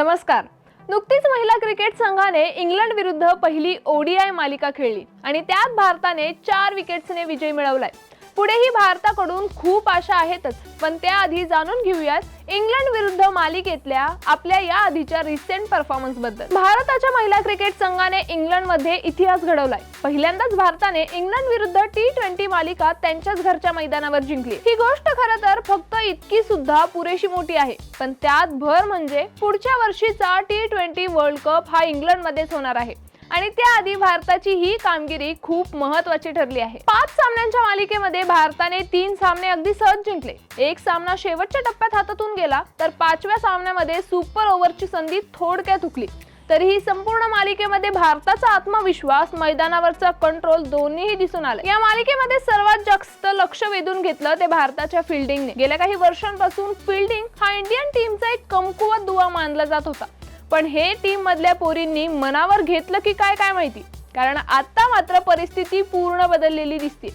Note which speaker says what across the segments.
Speaker 1: नमस्कार. नुकतीच महिला क्रिकेट संघाने इंग्लंड विरुद्ध पहिली ओडीआय मालिका खेळली आणि त्यात भारताने चार विकेट्सने विजय मिळवलाय. पुढेही भारताकडून खूप आशा आहेतच. पण त्याआधी जाणून घेऊयात इंग्लंड विरुद्ध मालिकेतल्या आपल्या या आधीच्या रिसेंट परफॉर्मन्सबद्दल. भारताच्या महिला क्रिकेट संघाने इंग्लंडमध्ये इतिहास घडवलाय. पहिल्यांदाच भारताने इंग्लंड विरुद्ध टी ट्वेंटी मालिका त्यांच्याच घरच्या मैदानावर जिंकली. ही गोष्ट खरं तर फक्त इतकी सुद्धा पुरेशी मोठी आहे. पण त्यात भर म्हणजे पुढच्या वर्षीचा टी ट्वेंटी वर्ल्ड कप हा इंग्लंड मध्येच होणार आहे. आणि त्याआधी भारताची ही कामगिरी खूप महत्वाची ठरली आहे. पाच सामन्यांच्या मालिकेमध्ये भारताने तीन सामने अगदी सहज जिंकले. एक सामना शेवटच्या टप्प्यात हातातून गेला तर पाचव्या सामन्यामध्ये सुपर ओव्हरची संधी थोडक्यात हुकली. तरीही संपूर्ण मालिकेमध्ये भारताचा आत्मविश्वास मैदानावरचा कंट्रोल दोन्हीही दिसून आले या मालिकेमध्ये सर्वात जास्त लक्ष वेधून घेतलं ते भारताच्या फिल्डिंगने गेल्या काही वर्षांपासून फिल्डिंग हा इंडियन टीमचा एक कमकुवत दुवा मानला जात होता. पण हे टीम मधल्या पोरींनी मनावर घेतलं की काय काय माहिती? कारण आता मात्र परिस्थिती पूर्ण बदललेली दिसते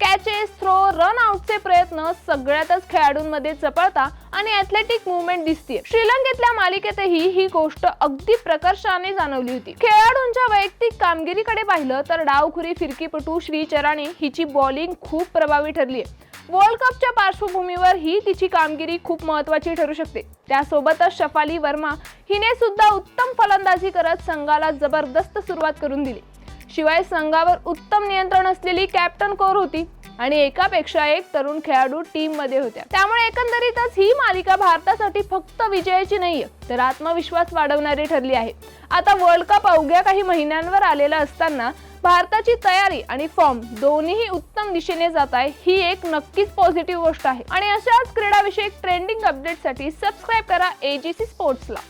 Speaker 1: कॅचेस थ्रो रन आउटचे प्रयत्न सगळ्यातच खेळाडूंमध्ये चपळता आणि ॲथलेटिक मुवमेंट दिसते श्रीलंकेतल्या मालिकेतही ही गोष्ट अगदी प्रकर्षाने जाणवली होती. खेळाडूंच्या वैयक्तिक कामगिरीकडे पाहिलं तर डावखुरी फिरकीपटू श्रीचराणे हिची बॉलिंग खूप प्रभावी ठरली आहे वर्ल्ड कपच्या पार्श्वभूमीवर ही तिची कामगिरी खूप महत्वाची ठरू शकते. त्यासोबतच शफाली वर्मा हिने सुद्धा उत्तम फलंदाजी करत संघाला जबरदस्त सुरुवात करून दिली. शिवाय संघावर उत्तम नियंत्रण असलेली कॅप्टन कौर होती आणि एकापेक्षा एक तरुण खेळाडू टीममध्ये होत्या. त्यामुळे एकंदरीतच ही मालिका भारतासाठी फक्त विजयाची नाहीये तर आत्मविश्वास वाढवणारी ठरली आहे. आता वर्ल्ड कप अवघ्या काही महिन्यांवर आलेला असताना भारताची तयारी आणि फॉर्म दोन्हीही उत्तम दिशेने जात आहे ही एक नक्कीच पॉझिटिव्ह गोष्ट आहे. आणि अशाच क्रीडाविषयक ट्रेंडिंग अपडेटसाठी सबस्क्राईब करा एजीसी स्पोर्ट्सला